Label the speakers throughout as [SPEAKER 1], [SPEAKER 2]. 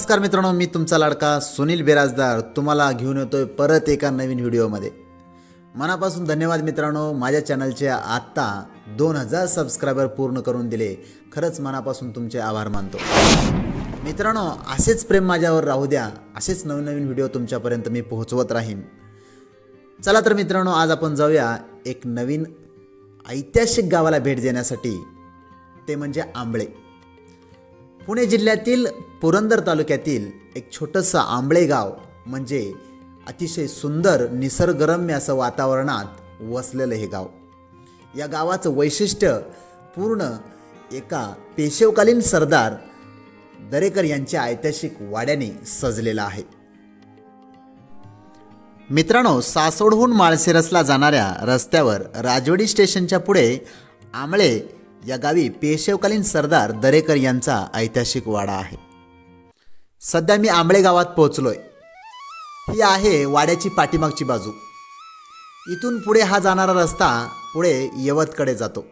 [SPEAKER 1] नमस्कार मित्रांनो मी तुमचा लाडका सुनील बिराजदार तुम्हाला घेऊन येतोय परत एका नवीन व्हिडिओमध्ये. मनापासून धन्यवाद मित्रांनो माझ्या चॅनलचे आत्ता दोन हजार सबस्क्रायबर पूर्ण करून दिले. खरंच मनापासून तुमचे आभार मानतो. मित्रांनो असेच प्रेम माझ्यावर राहू द्या असेच नवीन नवीन व्हिडिओ तुमच्यापर्यंत मी पोहोचवत राहीन. चला तर मित्रांनो आज आपण जाऊया एक नवीन ऐतिहासिक गावाला भेट देण्यासाठी. ते म्हणजे आंबळे. पुणे जिल्ह्यातील पुरंदर तालुक्यातील एक छोटंसं आंबळे गाव म्हणजे अतिशय सुंदर निसर्गरम्य असं वातावरणात वसलेलं हे गाव. या गावाचं वैशिष्ट्य पूर्ण एका पेशवकालीन सरदार दरेकर यांच्या ऐतिहासिक वाड्याने सजलेलं आहे. मित्रांनो सासवडहून माळशिरसला जाणाऱ्या रस्त्यावर राजवाडी स्टेशनच्या पुढे आंबळे या गावी पेशवकालीन सरदार दरेकर यांचा ऐतिहासिक वाडा आहे. सध्या मी आंबळे गावात पोहोचलोय. ही आहे वाड्याची पाठीमागची बाजू. इथून पुढे हा जाणारा रस्ता पुढे यवतकडे जातो.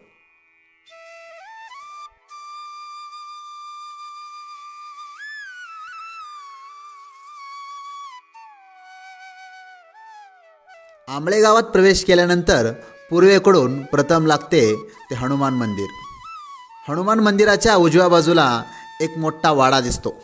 [SPEAKER 1] आंबळे गावात प्रवेश केल्यानंतर पूर्वेकडून प्रथम लागते ते हनुमान मंदिर. हनुमान मंदिराच्या उजव्या बाजूला एक मोठा वाडा दिसतो.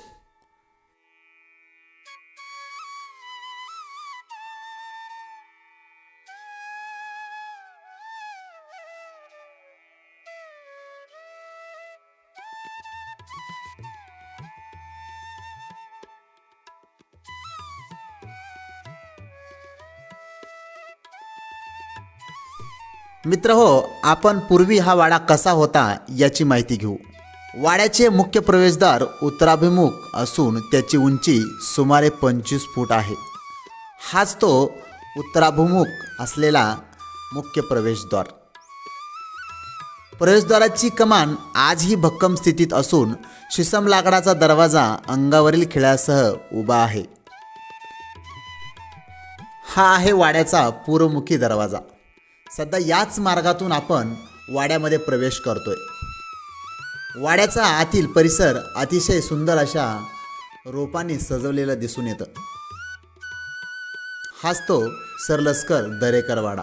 [SPEAKER 1] मित्र हो आपण पूर्वी हा वाडा कसा होता याची माहिती घेऊ. वाड्याचे मुख्य प्रवेशद्वार उत्तराभिमुख असून त्याची उंची सुमारे पंचवीस फूट आहे. हाच तो उत्तराभिमुख असलेला मुख्य प्रवेशद्वार. प्रवेशद्वाराची कमान आजही भक्कम स्थितीत असून शिसम लाकडाचा दरवाजा अंगावरील खिळ्यासह उभा आहे. हा आहे वाड्याचा पूर्वमुखी दरवाजा. सध्या याच मार्गातून आपण वाड्यामध्ये प्रवेश करतोय. वाड्याचा आतील परिसर अतिशय सुंदर अशा रोपांनी सजवलेलं दिसून येतं. हाच तो सरलस्कर दरेकर वाडा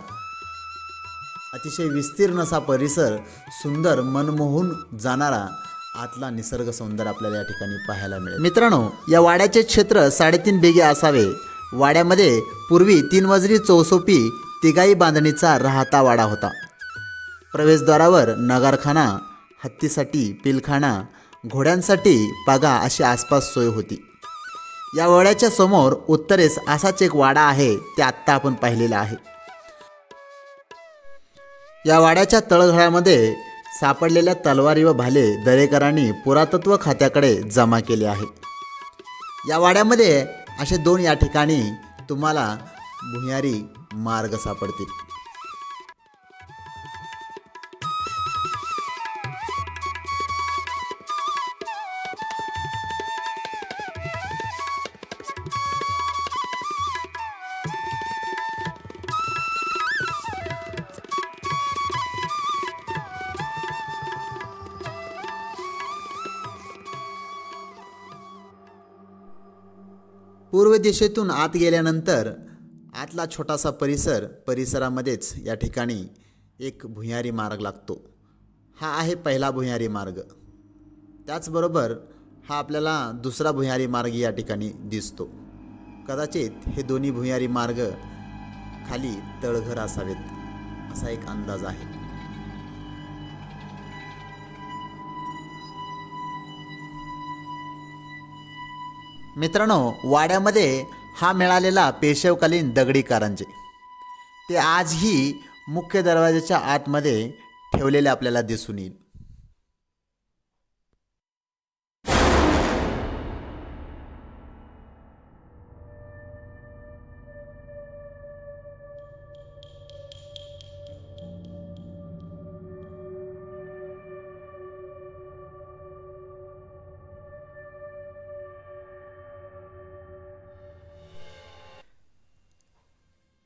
[SPEAKER 1] अतिशय विस्तीर्ण असा परिसर सुंदर मनमोहून जाणारा आतला निसर्ग सौंदर्य आपल्याला या ठिकाणी पाहायला मिळेल. मित्रांनो या वाड्याचे क्षेत्र साडेतीन बेगे असावे. वाड्यामध्ये पूर्वी तीन मजली चौसोपी तिगाई बांधणीचा राहता वाडा होता. प्रवेशद्वारावर नगारखाना हत्तीसाठी पिलखाना घोड्यांसाठी पागा अशी आसपास सोय होती. या वाड्याच्या समोर उत्तरेस असाच एक वाडा आहे ते आत्ता आपण पाहिलेला आहे. या वाड्याच्या तळघळ्यामध्ये सापडलेल्या तलवारी व भाले दरेकरांनी पुरातत्व खात्याकडे जमा केले आहे. या वाड्यामध्ये असे दोन या ठिकाणी तुम्हाला भुयारी मार्ग सापडतील. पूर्व दिशेतून आत गेल्यानंतर आतला छोटासा परिसर परिसरामध्येच या ठिकाणी एक भुयारी मार्ग लागतो. हा आहे पहिला भुयारी मार्ग. त्याचबरोबर हा आपल्याला दुसरा भुयारी मार्ग या ठिकाणी दिसतो. कदाचित हे दोन्ही भुयारी मार्ग खाली तळघर असावेत असा एक अंदाज आहे. मित्रांनो वाड्यामध्ये हा मिळालेला पेशवकालीन दगडी कारंजे ते आजही मुख्य दरवाजाच्या आतमध्ये ठेवलेले आपल्याला दिसून येईल.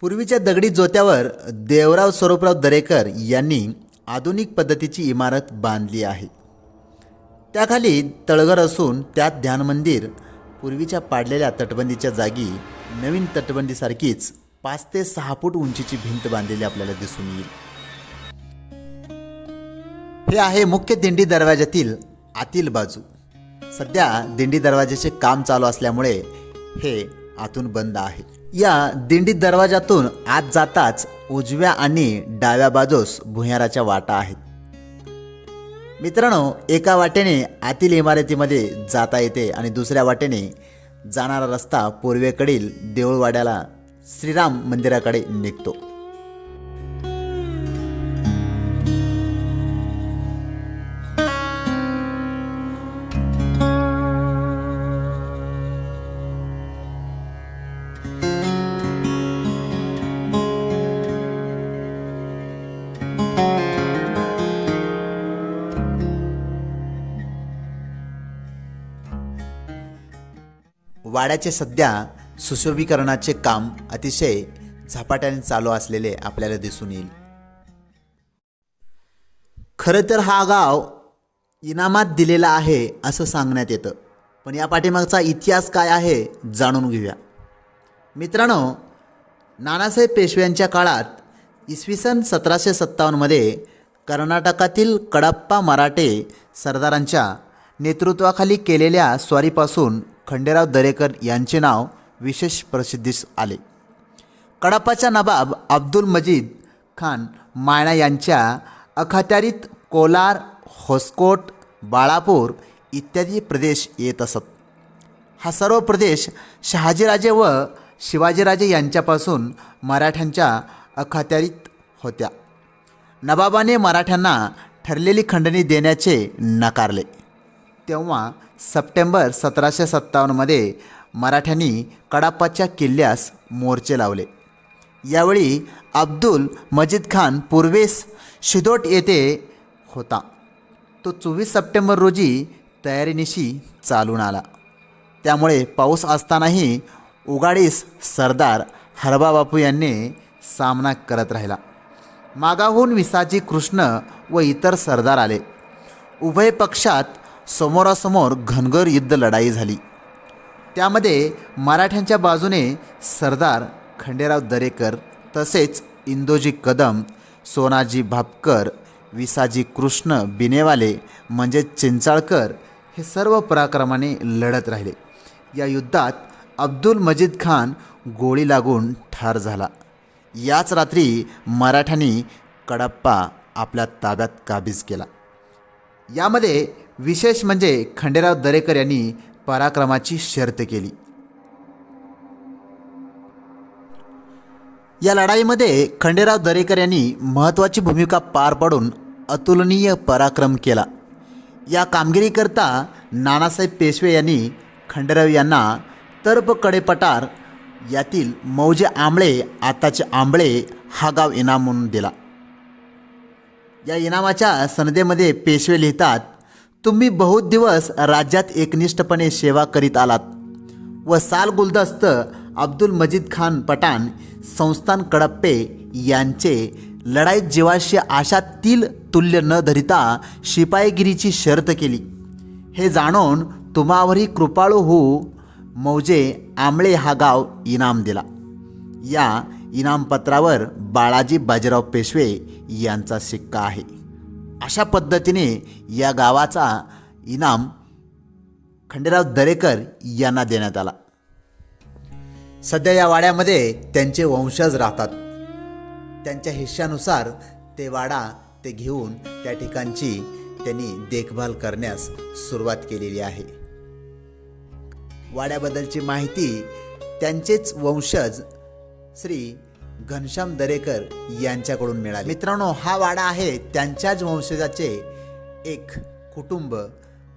[SPEAKER 1] पूर्वीच्या दगडी जोत्यावर देवराव स्वरूपराव दरेकर यांनी आधुनिक पद्धतीची इमारत बांधली आहे. त्याखाली तळघर असून त्यात ध्यान मंदिर पूर्वीच्या पाडलेल्या तटबंदीच्या जागी नवीन तटबंदीसारखीच पाच ते सहा फूट उंचीची भिंत बांधलेली आपल्याला दिसून येईल. हे आहे मुख्य दिंडी दरवाजातील आतील बाजू. सध्या दिंडी दरवाजाचे काम चालू असल्यामुळे हे आतून बंद आहे. या दिंडी दरवाजातून आत जाताच उजव्या आणि डाव्या बाजूस भुयाराच्या वाटा आहेत. मित्रांनो एका वाटेने आतील इमारतीमध्ये जाता येते आणि दुसऱ्या वाटेने जाणारा रस्ता पूर्वेकडील देऊळवाड्याला श्रीराम मंदिराकडे निघतो. वाड्याचे सध्या सुशोभीकरणाचे काम अतिशय झपाट्याने चालू असलेले आपल्याला दिसून येईल. खरं तर हा गाव इनामात दिलेला आहे असं सांगण्यात येतं. पण या पाठीमागचा इतिहास काय आहे जाणून घेऊया. मित्रांनो नानासाहेब पेशव्यांच्या काळात इसवी सन सतराशे सत्तावन्नमध्ये कर्नाटकातील कडप्पा मराठे सरदारांच्या नेतृत्वाखाली केलेल्या स्वारीपासून खंडेराव दरेकर यांचे नाव विशेष प्रसिद्धीस आले. कडप्पाचा नवाब अब्दुल मजीद खान मायणा यांच्या अखत्यारीत कोलार होसकोट बाळापूर इत्यादी प्रदेश येत असत. हा सर्व प्रदेश शहाजीराजे व शिवाजीराजे यांच्यापासून मराठ्यांच्या अखत्यारीत होत्या. नवाबाने मराठ्यांना ठरलेली खंडणी देण्याचे नकारले. तेव्हा सप्टेंबर सतराशे सत्तावन्नमध्ये मराठ्यांनी कडाप्पाच्या किल्ल्यास मोर्चे लावले. यावेळी अब्दुल मजीद खान पूर्वेस शिदोट येथे होता. तो चोवीस सप्टेंबर रोजी तयारीनिशी चालून आला. त्यामुळे पाऊस असतानाही उगाडीस सरदार हरबाबापू यांनी सामना करत राहिला. मागाहून विसाजी कृष्ण व इतर सरदार आले. उभय पक्षात समोरासमोर घनघर युद्ध लढाई झाली. त्यामध्ये मराठ्यांच्या बाजूने सरदार खंडेराव दरेकर तसेच इंदोजी कदम सोनाजी भापकर विसाजी कृष्ण बिनेवाले म्हणजे चिंचाळकर हे सर्व पराक्रमाने लढत राहिले. या युद्धात अब्दुल मजीद खान गोळी लागून ठार झाला. याच रात्री मराठ्यांनी कडप्पा आपल्या ताब्यात काबीज केला. यामध्ये विशेष म्हणजे खंडेराव दरेकर यांनी पराक्रमाची शर्त केली. या लढाईमध्ये खंडेराव दरेकर यांनी महत्त्वाची भूमिका पार पाडून अतुलनीय पराक्रम केला. या कामगिरीकरता नानासाहेब पेशवे यांनी खंडेराव यांना तर्प कडेपटार यातील मौजे आंबळे आताचे आंबळे हा गाव इनाम म्हणून दिला. या इनामाच्या सनदेमध्ये पेशवे लिहितात तुम्ही बहुत दिवस राज्यात एकनिष्ठपणे सेवा करीत आलात. व साल गुलदस्त अब्दुल मजीद खान पठाण संस्थान कडप्पे यांचे लढाईत जीवाशी आशातील तुल्य न धरिता शिपाईगिरीची शर्त केली. हे जाणून तुम्हावरही कृपाळू होऊ मौजे आंबळे हा गाव इनाम दिला. या इनामपत्रावर बाळाजी बाजीराव पेशवे यांचा शिक्का आहे. अशा पद्धतीने या गावाचा इनाम खंडेराव दरेकर यांना देण्यात आला. सध्या या वाड्यामध्ये त्यांचे वंशज राहतात. त्यांच्या हिश्श्यानुसार ते वाडा ते घेऊन त्या ठिकाणची त्यांनी देखभाल करण्यास सुरुवात केलेली आहे. वाड्याबद्दलची माहिती त्यांचेच वंशज श्री घनश्याम दरेकर यांच्याकडून मिळाली. मित्रांनो हा वाडा आहे त्यांच्याच वंशजाचे एक कुटुंब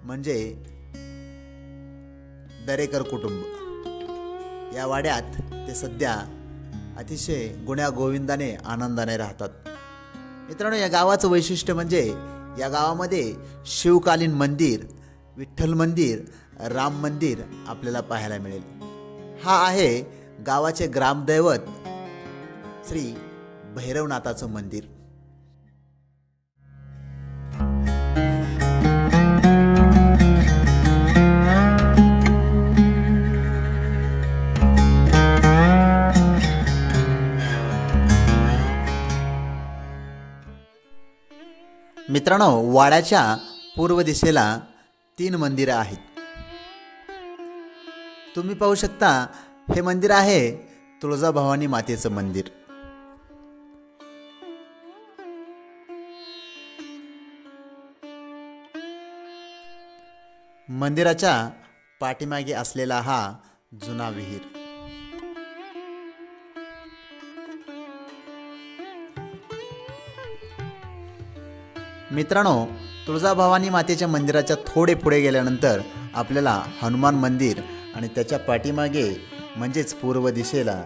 [SPEAKER 1] म्हणजे दरेकर कुटुंब. या वाड्यात ते सध्या अतिशय गुण्या गोविंदाने आनंदाने राहतात. मित्रांनो या गावाचं वैशिष्ट्य म्हणजे या गावामध्ये शिवकालीन मंदिर विठ्ठल मंदिर राम मंदिर आपल्याला पाहायला मिळेल. हा आहे गावाचे ग्रामदैवत श्री भैरवनाथाचं मंदिर. मित्रांनो वाड्याच्या पूर्व दिशेला तीन मंदिरं आहेत. तुम्ही पाहू शकता हे मंदिर आहे तुळजाभवानी मातेचं मंदिर. मंदिराच्या पाठीमागे असलेला हा जुना विहीर. मित्रांनो तुळजाभवानी मातेच्या मंदिराच्या थोडे पुढे गेल्यानंतर आपल्याला हनुमान मंदिर आणि त्याच्या पाठीमागे म्हणजेच पूर्व दिशेला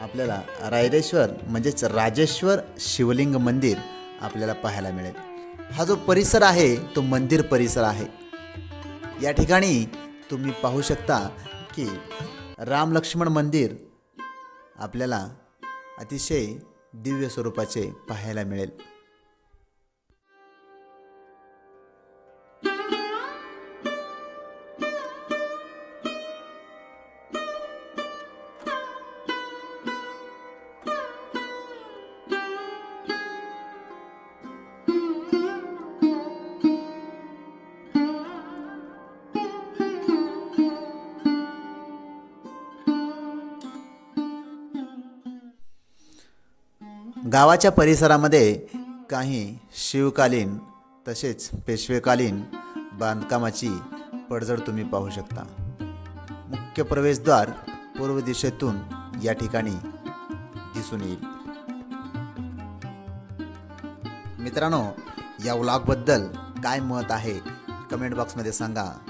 [SPEAKER 1] आपल्याला रायरेश्वर म्हणजेच राजेश्वर शिवलिंग मंदिर आपल्याला पाहायला मिळेल. हा जो परिसर आहे तो मंदिर परिसर आहे. या ठिकाणी तुम्ही पाहू शकता की राम लक्ष्मण मंदिर आपल्याला अतिशय दिव्य स्वरूपाचे पाहायला मिळेल. गावाच्या परिसरामध्ये काही शिवकालीन तसेच पेशवेकालीन बांधकामाची पडझड तुम्ही पाहू शकता. मुख्य प्रवेशद्वार पूर्व दिशेतून या ठिकाणी दिसून येईल. मित्रांनो या व्लॉगबद्दल काय मत आहे? कमेंट बॉक्समध्ये सांगा.